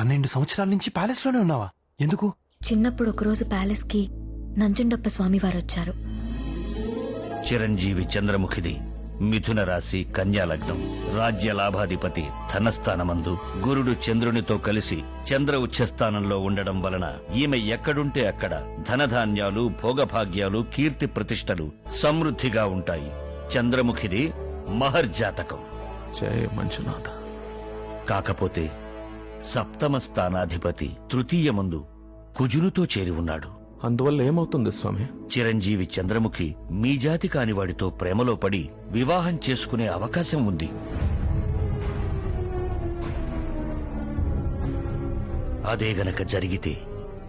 పన్నెండు సంవత్సరాల నుంచి ప్యాలెస్లోనే ఉన్నావా? ఎందుకు? చిన్నప్పుడు ఒకరోజు ప్యాలెస్కి నంజుండప్ప స్వామి వారు వచ్చారు చిరంజీవి చంద్రముఖిది మిథున రాశి కన్యా లగ్నం. రాజ్య లాభాధిపతి ధనస్థానమందు గురుడు చంద్రునితో కలిసి చంద్ర ఉచ్చస్థానంలో ఉండడం వలన ఈమె ఎక్కడుంటే అక్కడ ధనధాన్యాలు భోగభాగ్యాలు కీర్తి ప్రతిష్టలు సమృద్ధిగా ఉంటాయి. చంద్రముఖిది మహర్జాతకం. జయ మంజునాథ. కాకపోతే సప్తమ స్థానాధిపతి తృతీయమందు కుజునితో చేరి ఉన్నాడు. అందువల్ల ఏమవుతుంది స్వామి? చిరంజీవి చంద్రముఖి మీ జాతి కాని వాడితో ప్రేమలో పడి వివాహం చేసుకునే అవకాశం ఉంది. అదే గనక జరిగితే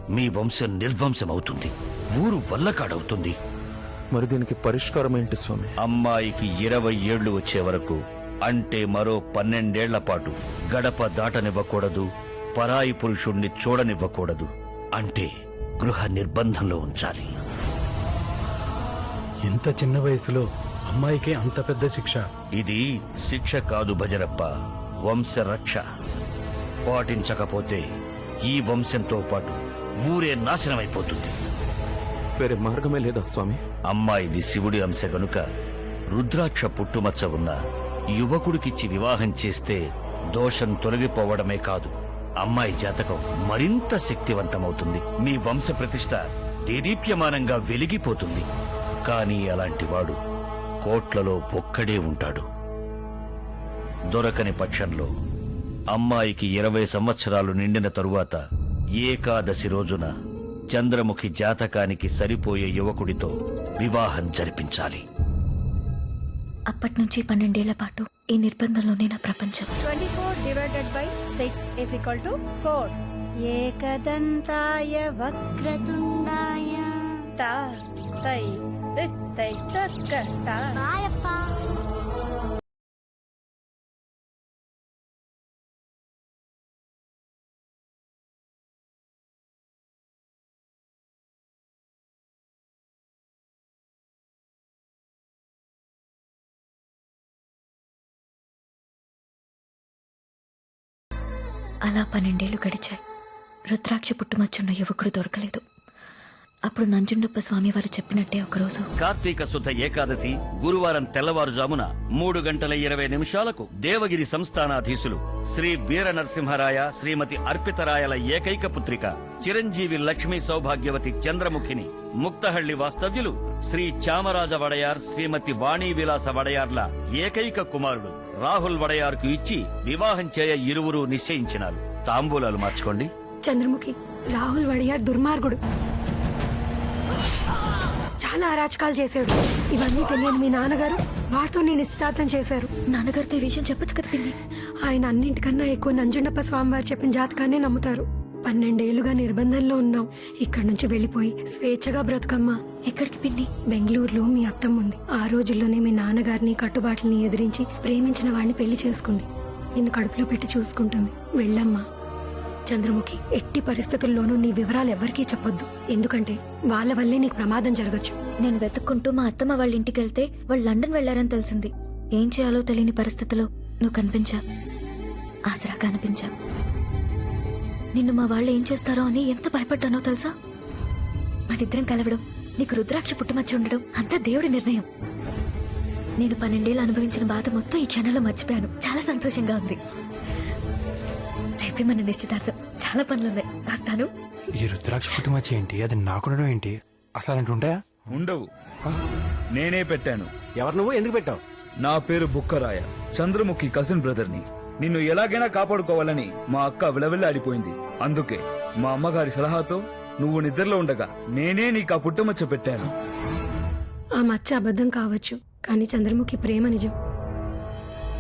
మీ వంశం నిర్వంశమవుతుంది ఊరు వల్లకాడవుతుంది. మరి దీనికి పరిష్కారం ఏంటి స్వామి? అమ్మాయికి ఇరవై ఏళ్ళు వచ్చే వరకు అంటే మరో పన్నెండేళ్ళ పాటు గడప దాటనివ్వకూడదు పరాయి పురుషుణ్ణి చూడనివ్వకూడదు అంటే గృహ నిర్బంధంలో ఉంచాలి. ఇంత చిన్న వయసులో అమ్మాయికి అంత పెద్ద శిక్ష. ఇది శిక్ష కాదు భజరప్ప వంశరక్ష. పాటించకపోతే ఈ వంశంతో పాటు ఊరే నాశనమైపోతుంది. వేరే మార్గమే లేదా స్వామి? అమ్మాయిది శివుడి అంశ గనుక రుద్రాక్ష పుట్టుమచ్చ ఉన్న యువకుడికిచ్చి వివాహం చేస్తే దోషం తొలగిపోవడమే కాదు. అమ్మాయి జాతకం మరింత శక్తివంతమవుతుంది. మీ వంశ ప్రతిష్ట దేదీప్యమానంగా వెలిగిపోతుంది. కానీ అలాంటి వాడు కోట్లలో ఒక్కడే ఉంటాడు. దొరకని పక్షంలో అమ్మాయికి ఇరవై సంవత్సరాలు నిండిన తరువాత ఏకాదశి రోజున చంద్రముఖి జాతకానికి సరిపోయే యువకుడితో వివాహం జరిపించాలి. అప్పటి నుంచి పన్నెండేళ్ళ పాటు ఈ నిర్బంధంలోనే నా ప్రపంచం. 24 divided by 6 is equal to 4. ఏకదంతాయ వక్రతుండాయ. తా తై తి, తై తక్క అలా పన్నెండేళ్ళు గడిచాయి. రుద్రాక్ష పుట్టుమచ్చున్న యువకుడు దొరకలేదు. అప్పుడు నంజుండప్ప స్వామి వారు చెప్పినట్టే ఒకరోజు కార్తీక శుద్ధ ఏకాదశి గురువారం తెల్లవారుజామున మూడు గంటల ఇరవై నిమిషాలకు దేవగిరి సంస్థానాధీశులు శ్రీ వీర నరసింహరాయ శ్రీమతి అర్పితరాయల ఏకైక పుత్రిక చిరంజీవి లక్ష్మీ సౌభాగ్యవతి చంద్రముఖిని ముక్తహళ్ళి వాస్తవ్యులు శ్రీ చామరాజ వడయార్ శ్రీమతి వాణీ విలాస వడయార్ల ఏకైక కుమారుడు. రాహుల్ వడయార్కు ఇచ్చి వివాహం చేయ ఇరువురు నిశ్చయించినారు. తాంబూలాలు మార్చుకోండి. చంద్రముఖి రాహుల్ వడియార్ దుర్మార్గుడు. చాలా అరాచకాలు చేశాడు. ఇవన్నీ తెలియని మీ నాన్నగారు వారితో నేను నిశ్చితార్థం చేశారు. నాన్నగారితో ఈ విషయం చెప్పొచ్చు కదా పిన్ని ఆయన అన్నింటికన్నా ఎక్కువ నంజుండప్ప స్వామివారు చెప్పిన జాతకాన్ని నమ్ముతారు. పన్నెండేళ్ళుగా నిర్బంధంలో ఉన్నాం ఇక్కడ నుంచి వెళ్ళిపోయి స్వేచ్ఛగా బ్రతుకమ్మా. ఎక్కడికి పిన్ని? బెంగళూరులో మీ అత్తమ్మ ఉంది ఆ రోజుల్లోనే మీ నాన్నగారిని కట్టుబాట్లని ఎదిరించి ప్రేమించిన వాడిని పెళ్ళి చేసుకుంది. నిన్ను కడుపులో పెట్టి చూసుకుంటుంది. వెళ్ళమ్మా. చంద్రముఖి ఎట్టి పరిస్థితుల్లోనూ నీ వివరాలు ఎవరికీ చెప్పొద్దు. ఎందుకంటే వాళ్ళ వల్లే నీకు ప్రమాదం జరగచ్చు. నేను వెతుక్కుంటూ మా అత్తమ్మ వాళ్ళ ఇంటికి వెళ్తే వాళ్ళు లండన్ వెళ్ళారని తెలిసింది. ఏం చేయాలో తెలియని పరిస్థితిలో నువ్వు కనిపించా. ఆసరా కనిపించా నిన్ను మా వాళ్ళు ఏం చేస్తారో అని ఎంత భయపడ్డానో తెలుసా? మనిద్దరం కలవడం నీకు రుద్రాక్ష పుట్టుమచ్చి ఉండడం అంతా దేవుడి నిర్ణయం. నేను పన్నెండేళ్ళు అనుభవించిన బాధ మొత్తం ఈ క్షణంలో మర్చిపోయాను. చాలా సంతోషంగా ఉంది. రేపే మన నిశ్చితార్థం. చాలా పనులున్నాయి. వస్తాను. ఈ రుద్రాక్ష పుట్టుమచ్చ ఏంటి? అది నాకుండడం ఏంటి? అసలు అలాంటి ఉంటాయా? ఉండవు. నేనే పెట్టాను. ఎవరు నువ్వు? ఎందుకు పెట్టావు? నా పేరు బుక్కరాయ. చంద్రముఖి కజిన్ బ్రదర్ని. నిన్ను ఎలాగైనా కాపాడుకోవాలని మా అక్క విలవిల్లాడిపోయింది. అందుకే మా అమ్మగారి సలహాతో నువ్వు నిద్రలో ఉండగా నేనే నీకు ఆ పుట్టమచ్చ పెట్టాను. ఆ మచ్చ అబద్ధం కావచ్చు కానీ చంద్రముఖి ప్రేమ నిజం.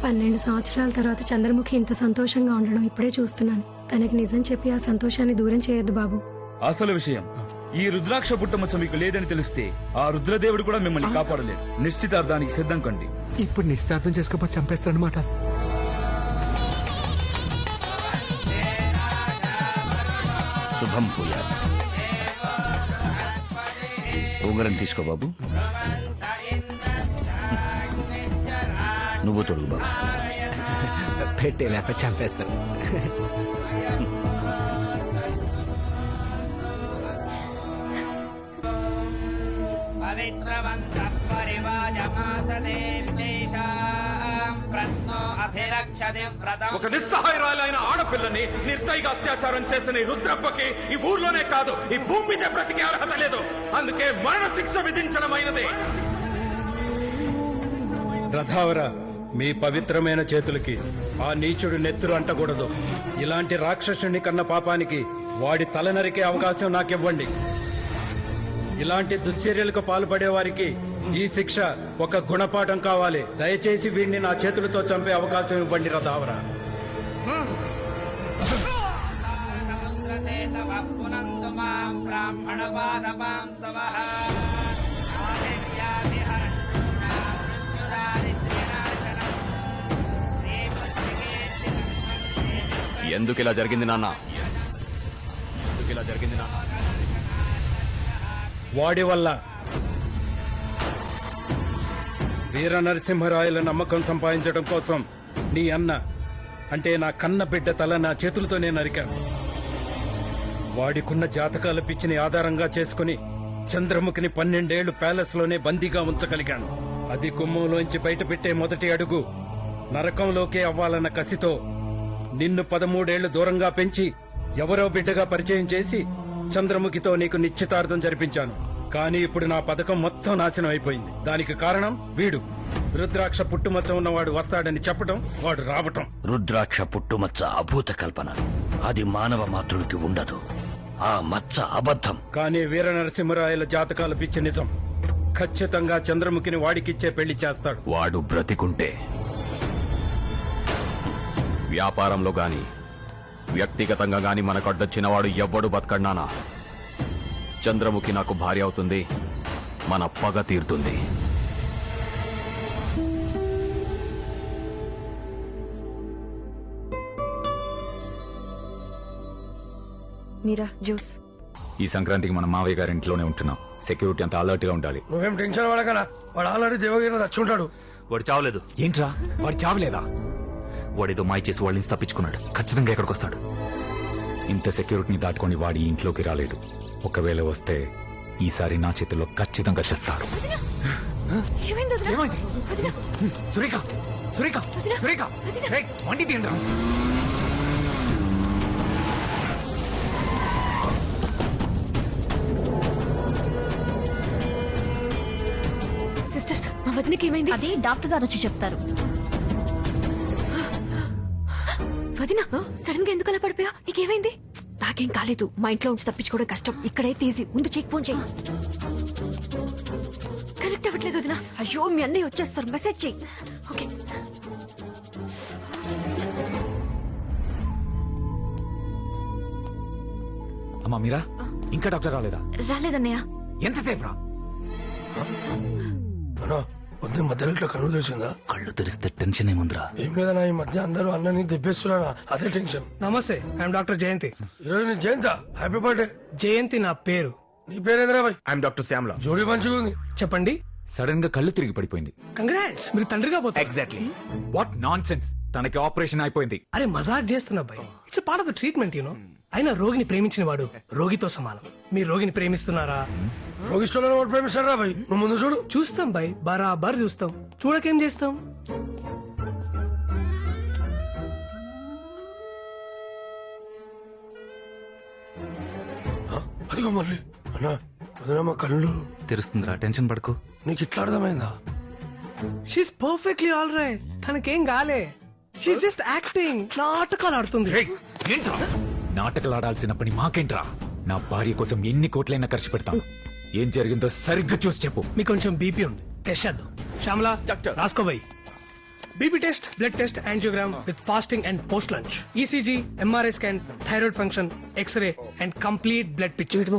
పన్నెండు సంవత్సరాల తర్వాత చంద్రముఖి ఇంత సంతోషంగా ఉండడం ఇప్పుడే చూస్తున్నాను. తనకి నిజం చెప్పి ఆ సంతోషాన్ని దూరం చేయొద్దు బాబు. అసలు విషయం ఈ రుద్రాక్ష పుట్టమచ్చ మీకు లేదని తెలిస్తే ఆ రుద్రదేవుడు కూడా మిమ్మల్ని కాపాడలేదు. నిశ్చితార్థానికి సిద్ధం కండి. ఇప్పుడు నిశ్చితార్థం చేసుకోపోతే చంపేస్తారనమాట శుభం పూయా ఉంగరం తీసుకో బాబు. నువ్వు తొడుగు బాబు. పెట్టే లేక చంపేస్తారు పవిత్రవంత పరివాజమాసనే ఒక నిస్సహాయరాలైన ఆడపిల్లని నిర్దయగా అత్యాచారం చేసిన ఈ రుద్రప్పకి ఈ ఊర్లోనే కాదు ఈ భూమి మీద బ్రతికే అర్హత లేదు. అందుకే మరణ శిక్ష విధించడమైనది. రథావర మీ పవిత్రమైన చేతులకి ఆ నీచుడు నెత్తురు అంటకూడదు. ఇలాంటి రాక్షసుని కన్న పాపానికి వాడి తల నరికే అవకాశం నాకివ్వండి. ఇలాంటి దుశ్చర్యలకు పాల్పడే వారికి ఈ శిక్ష ఒక గుణపాఠం కావాలి. దయచేసి వీడిని నా చేతులతో చంపే అవకాశం ఇవ్వండి రథావర ఎందుకు ఇలా జరిగింది నాన్న? ఎందుకు ఇలా జరిగింది నాన్న? వాడి వల్ల వీర నరసింహరాయల నమ్మకం సంపాదించడం కోసం నీ అన్న అంటే నా కన్న బిడ్డ తల నా చేతులతోనే నరికాను వాడికున్న జాతకాల పిచ్చిని ఆధారంగా చేసుకుని చంద్రముఖిని పన్నెండేళ్ళు ప్యాలెస్లోనే బందీగా ఉంచగలిగాను. అది కుమ్మంలోంచి బయట పెట్టే మొదటి అడుగు. నరకంలోకే అవ్వాలన్న కసితో నిన్ను పదమూడేళ్ళు దూరంగా పెంచి ఎవరో బిడ్డగా పరిచయం చేసి చంద్రముఖితో నీకు నిశ్చితార్థం జరిపించాను. కానీ ఇప్పుడు నా పథకం మొత్తం నాశనం అయిపోయింది. దానికి కారణం వీడు. రుద్రాక్ష పుట్టుమచ్చ ఉన్నవాడు వస్తాడని చెప్పటం వాడు రావటం. రుద్రాక్ష పుట్టుమచ్చ అభూత కల్పన. అది మానవ మాతృడికి ఉండదు. ఆ మచ్చ అబద్ధం. కానీ వీర నరసింహరాయల జాతకాల పిచ్చి నిజం. ఖచ్చితంగా చంద్రముఖిని వాడికిచ్చే పెళ్ళి చేస్తాడు. వాడు బ్రతికుంటే వ్యాపారంలో గాని వ్యక్తిగతంగా గాని మనకడ్డొచ్చిన వాడు ఎవ్వడు బతకడ్నానా చంద్రముఖి నాకు భార్య అవుతుంది. మన పగ తీరుతుంది. మీరా జ్యూస్. ఈ సంక్రాంతికి మన మావయ్య గారి ఇంట్లోనే ఉంటున్నాం. సెక్యూరిటీ అంతా అలర్ట్గా ఉండాలి. నువ్వేం టెన్షన్ పడకనా? వాడు ఆల్రెడీ దేవగిరి వచ్చుంటాడు వాడు చావలేదు. ఏంట్రా? వాడు చావలేదా? వాడేదో మాయ చేసి వాళ్ళ నుంచి తప్పించుకున్నాడు ఖచ్చితంగా ఎక్కడికి వస్తాడు. ఇంత సెక్యూరిటీని దాటుకొని వాడి ఇంట్లోకి రాలేడు. ఒకవేళ వస్తే ఈసారి నా చేతిలో ఖచ్చితంగా చేస్తారు. సురేఖ! సురేఖ! సురేఖ! వండి. సిస్టర్ మా వదినకి ఏమైంది? అది డాక్టర్ గారు వచ్చి చెప్తారు. వదిన సడన్గా ఎందుకు అలా పడిపోయా నీకేమైంది? నాకేం కాలేదు. మా ఇంట్లో ఉంచి తప్పించుకోవడం కష్టం. ఇక్కడే తీసి ముందు చెక్ ఫోన్ చెయ్యి. కనెక్ట్ అవ్వట్లేదు వదిన. అయ్యో మీ అన్నయ్య వచ్చేస్తారు. మెసేజ్ చెయ్యి. ఓకే. అమ్మా మీరా? ఇంకా డాక్టర్ రాలేదా? రాలేదన్నయ్య. ఎంతసేపు రా పొద్దున్న మధ్యలో ఇట్లా కన్ను తెలిసిందా కళ్ళు తెరిస్తే టెన్షన్ ఏముందిరా ఏం లేదన్నా ఈ మధ్య అందరూ అన్నని దెబ్బేస్తున్నారా? అదే టెన్షన్ నమస్తే ఐఎమ్ డాక్టర్ జయంతి ఈరోజు నీ జయంత? హ్యాపీ బర్త్డే జయంతి నా పేరు. నీ పేరేంద్రా బాయ్ ఐఎమ్ డాక్టర్ శ్యామ్లా జోడీ మంచిగా ఉంది. చెప్పండి. సడన్గా కళ్ళు తిరిగి పడిపోయింది. కంగ్రాట్స్ మీరు తండ్రిగా పోతారు. ఎగ్జాక్ట్లీ వాట్ నాన్ సెన్స్ తనకి ఆపరేషన్ అయిపోయింది. అరే మజాక్ చేస్తున్నా boy it's part of the treatment you know అయినా రోగిని ప్రేమించిన వాడు రోగితో సమానం. మీరు రోగిని ప్రేమిస్తున్నారా? రోగిస్టోలో వాడు ప్రేమిస్తారా బాయ్? నువ్వు ముందు చూడు. చూస్తాం బాయ్. బరాబర్ చూస్తాం. చూడకేం చేస్తాం? అదిగో మళ్ళీ. అన్నా వదినమ్మ కళ్ళు. తెరుస్తుందిరా టెన్షన్ పడకు. నీకు ఇట్లా అర్థమైందా? షీస్ పర్ఫెక్ట్లీ ఆల్ రైట్ తనకేం కాలే. షీస్ జస్ట్ యాక్టింగ్ నాటకాలు ఆడుతుంది. ఏంట్రా? నాటకాలు ఆడాల్సిన పని మాకేంట్రా? నా భార్య కోసం ఎన్ని కోట్లైనా ఖర్చు పెడతాను ఏం జరిగిందో సరిగ్గా చూసి చెప్పు. మీకు కొంచెం బీపీ ఉంది. టెస్ట్ చేద్దాం. శ్యామలా రాసుకో by. BP test blood test angiogram with fasting and post lunch. ECG MRI scan thyroid function X-ray and complete blood picture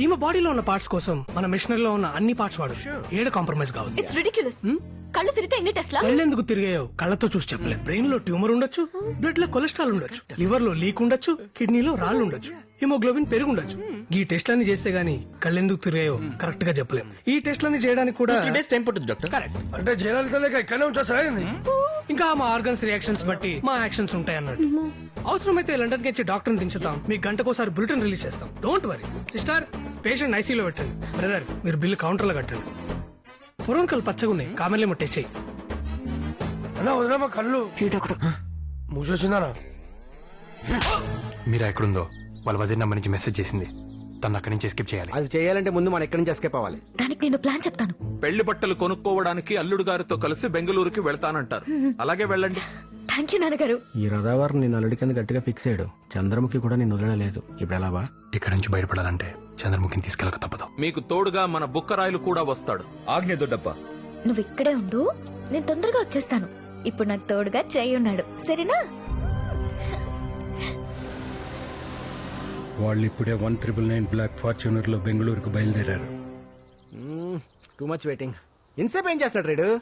ఈమె బాడీలో ఉన్న పార్ట్స్ కోసం మన మిషనరీలో ఉన్న అన్ని పార్ట్స్ వాడు. ఏడ కాంప్రమైజ్ ఇట్స్ రిడిక్యులస్ కళ్ళు తిరిగితే ఎన్ని టెస్ట్లా? కళ్ళెందుకు తిరిగాయో? కళ్ళతో చూసి చెప్పలేదు బ్రెయిన్లో ట్యూమర్ ఉండొచ్చు బ్లడ్లో కొలెస్ట్రాల్ ఉండొచ్చు లివర్లో లీక్ ఉండొచ్చు కిడ్నీలో రాళ్ళు ఉండొచ్చు హిమోగ్లోబిన్ పెరుగుండొచ్చు. ఈ టెస్ట్లన్నీ చేస్తే గానీ కళ్ళెందుకు తిరిగాయో కరెక్ట్గా చెప్పలేం. ఈ టెస్ట్లన్నీ చేయడానికి కూడా టైం పట్టుద్ది డాక్టర్ కరెక్ట్ అంటే జనాలతో లేక ఇక్కడనే ఉంటా ఇంకా మా ఆర్గన్స్ రియాక్షన్స్ బట్టి మా యాక్షన్స్ ఉంటాయి అన్నట్టు అవసరమైతే లండన్కి వచ్చి డాక్టర్ దించుతాం. మీ గంటకోసారి బులెటిన్ రిలీజ్ చేస్తాం. డోంట్ వరీ సిస్టర్ పేషెంట్ ఐసీలో పెట్టండి. బ్రదర్ మీరు బిల్లు కౌంటర్లో కట్టండి. పురోన్కలు పచ్చగా ఉన్నాయి కామెర్లేమో టెస్ట్ చేయి అన్నా వదిలేమా కళ్ళు మూసేసిందానా? మీరా ఎక్కడుందో వాళ్ళ వదిన నెంబర్ నుంచి మెసేజ్ చేసింది. తను అక్కడి నుంచి ఎస్కేప్ చేయాలి. అది చేయాలంటే ముందు మన ఎక్కడి నుంచి ఎస్కేప్ అవ్వాలి? దానికి నేను ప్లాన్ చెప్తాను. పెళ్ళి బట్టలు కొనుక్కోవడానికి అల్లుడు గారితో కలిసి బెంగళూరుకి వెళ్తానంటారు. అలాగే వెళ్ళండి. థ్యాంక్ యూ నాన్నగారు. ఈ రథావారం నేను అల్లుడి కింద గట్టిగా ఫిక్స్ అయ్యాడు చంద్రముఖి కూడా నేను వదలలేదు. ఇప్పుడు ఎలా బా? ఇక్కడ నుంచి బయటపడాలంటే చంద్రముఖిని తీసుకెళ్ళక తప్పదు. మీకు తోడుగా మన బుక్కరాయలు కూడా వస్తాడు. ఆజ్ఞ దొడ్డప్ప. నువ్వు ఇక్కడే ఉండు నేను తొందరగా వచ్చేస్తాను. ఇప్పుడు నాకు తోడుగా చేయి ఉన్నాడు. సరేనా? వాళ్ళు ఇప్పుడే వన్ త్రిబుల్ నైన్ బ్లాక్ ఫార్చ్యూనర్లో బెంగళూరుకు బయలుదేరారు. టూ మచ్ వెయిటింగ్ ఇన్సేపు ఏం చేస్తున్నాడు రేడు?